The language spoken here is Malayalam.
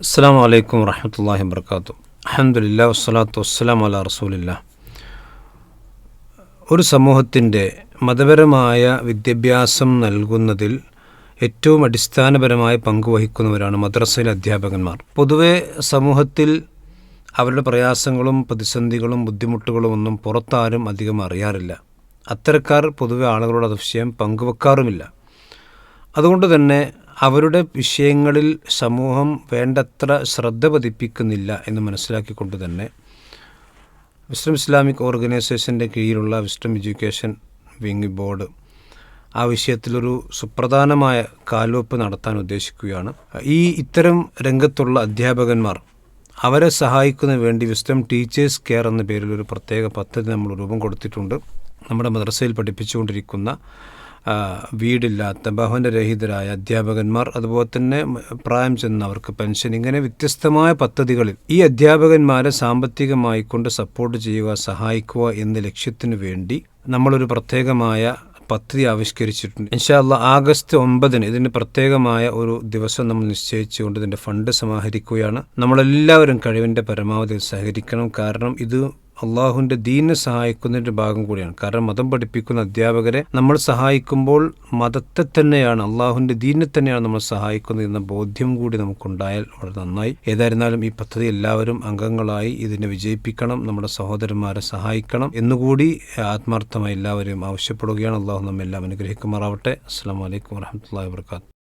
അസ്സാം വലൈക്കും വറഹമത്തല്ലാഹി വർക്കാത്തു അഹമ്മദില്ല വസ്സലാത്തു വസ്സലാം അല റസൂലില്ല ഒരു സമൂഹത്തിന്റെ മതപരമായ വിദ്യാഭ്യാസം നൽകുന്നതിൽ ഏറ്റവും അടിസ്ഥാനപരമായ പങ്കുവഹിക്കുന്നവരാണ് മദ്രസയിലെ അധ്യാപകന്മാർ. പൊതുവെ സമൂഹത്തിൽ അവരുടെ പ്രയാസങ്ങളും പ്രതിസന്ധികളും ബുദ്ധിമുട്ടുകളും ഒന്നും പുറത്താരും അധികം അറിയാറില്ല. അത്തരക്കാർ പൊതുവെ ആളുകളോട് അത് വിഷയം പങ്കുവെക്കാറുമില്ല. അതുകൊണ്ട് തന്നെ അവരുടെ വിഷയങ്ങളിൽ സമൂഹം വേണ്ടത്ര ശ്രദ്ധ പതിപ്പിക്കുന്നില്ല എന്ന് മനസ്സിലാക്കിക്കൊണ്ട് തന്നെ വിസ്ഡം ഇസ്ലാമിക് ഓർഗനൈസേഷന്റെ കീഴിലുള്ള വിസ്ഡം എഡ്യൂക്കേഷൻ വിങ് ബോർഡ് ആ വിഷയത്തിലൊരു സുപ്രധാനമായ കാൽവെപ്പ് നടത്താൻ ഉദ്ദേശിക്കുകയാണ്. ഈ ഇത്തരം രംഗത്തുള്ള അധ്യാപകന്മാർ അവരെ സഹായിക്കുന്നതിന് വേണ്ടി വിസ്ഡം ടീച്ചേഴ്സ് കെയർ എന്ന പേരിൽ ഒരു പ്രത്യേക പദ്ധതി നമ്മൾ രൂപം കൊടുത്തിട്ടുണ്ട്. നമ്മുടെ മദ്രസയിൽ പഠിപ്പിച്ചുകൊണ്ടിരിക്കുന്ന വീടില്ലാത്ത ഭവനരഹിതരായ അധ്യാപകന്മാർ അതുപോലെ തന്നെ പ്രായം ചെന്നവർക്ക് പെൻഷൻ ഇങ്ങനെ വ്യത്യസ്തമായ പദ്ധതികളിൽ ഈ അധ്യാപകന്മാരെ സാമ്പത്തികമായി കൊണ്ട് സപ്പോർട്ട് ചെയ്യുക സഹായിക്കുക എന്ന ലക്ഷ്യത്തിനു വേണ്ടി നമ്മളൊരു പ്രത്യേകമായ പദ്ധതി ആവിഷ്കരിച്ചിട്ടുണ്ട്. ഇൻഷാല്ല ആഗസ്റ്റ് ഒമ്പതിന് ഇതിന് പ്രത്യേകമായ ഒരു ദിവസം നമ്മൾ നിശ്ചയിച്ചുകൊണ്ട് ഇതിന്റെ ഫണ്ട് സമാഹരിക്കുകയാണ്. നമ്മളെല്ലാവരും കഴിവിന്റെ പരമാവധി സഹകരിക്കണം. കാരണം ഇത് അള്ളാഹുവിന്റെ ദീനെ സഹായിക്കുന്നതിന്റെ ഭാഗം കൂടിയാണ്. കാരണം മതം പഠിപ്പിക്കുന്ന അധ്യാപകരെ നമ്മൾ സഹായിക്കുമ്പോൾ മതത്തെ തന്നെയാണ് അള്ളാഹുവിന്റെ ദീനെ തന്നെയാണ് നമ്മൾ സഹായിക്കുന്നത് എന്ന ബോധ്യം കൂടി നമുക്കുണ്ടായാൽ വളരെ നന്നായി. ഏതായിരുന്നാലും ഈ പദ്ധതി എല്ലാവരും അംഗങ്ങളായി ഇതിനെ വിജയിപ്പിക്കണം നമ്മുടെ സഹോദരന്മാരെ സഹായിക്കണം എന്നുകൂടി ആത്മാർത്ഥമായി എല്ലാവരെയും ആവശ്യപ്പെടുകയാണ്. അള്ളാഹു നമ്മെല്ലാം അനുഗ്രഹിക്കുമാറാവട്ടെ. അസ്സാം വലൈക്കും വാഹമത്തല്ലാ വാത്തു